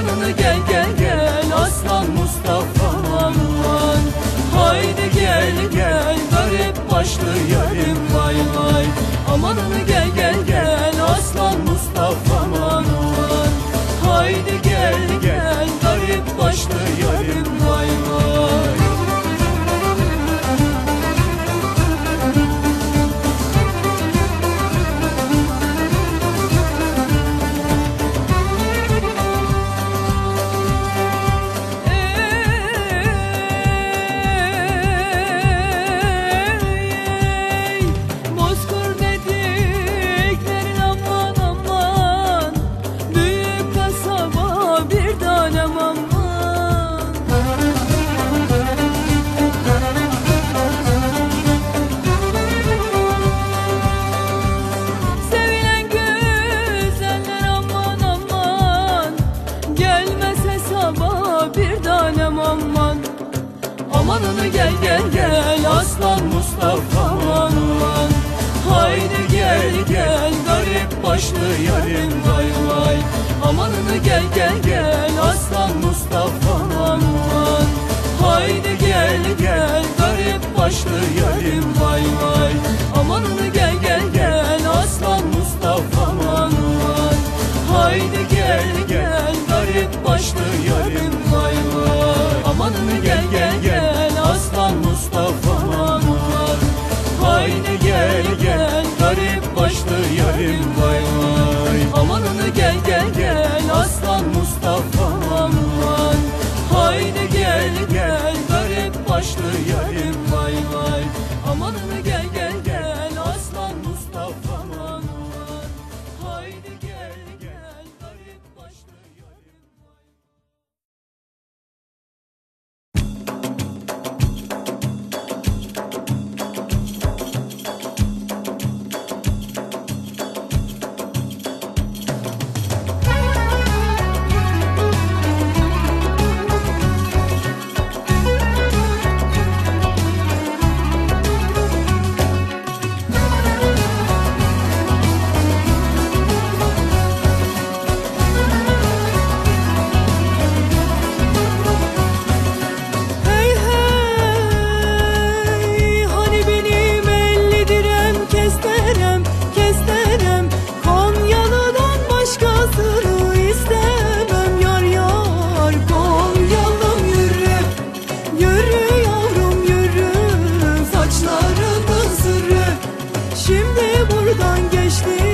Amanını gel gel gel aslan Mustafa aman. Haydi gel gel garip başlı yarim vay vay. Amanını gel gel Amanını gel gel gel aslan Mustafa aman Haydi gel gel garip başlı yarim vay vay. Amanını gel gel gel aslan Mustafa aman Haydi gel gel garip başlı yarim vay vay. Amanını gel gel gel aslan Mustafa aman. Haydi gel gel garip başlı yarim sleep.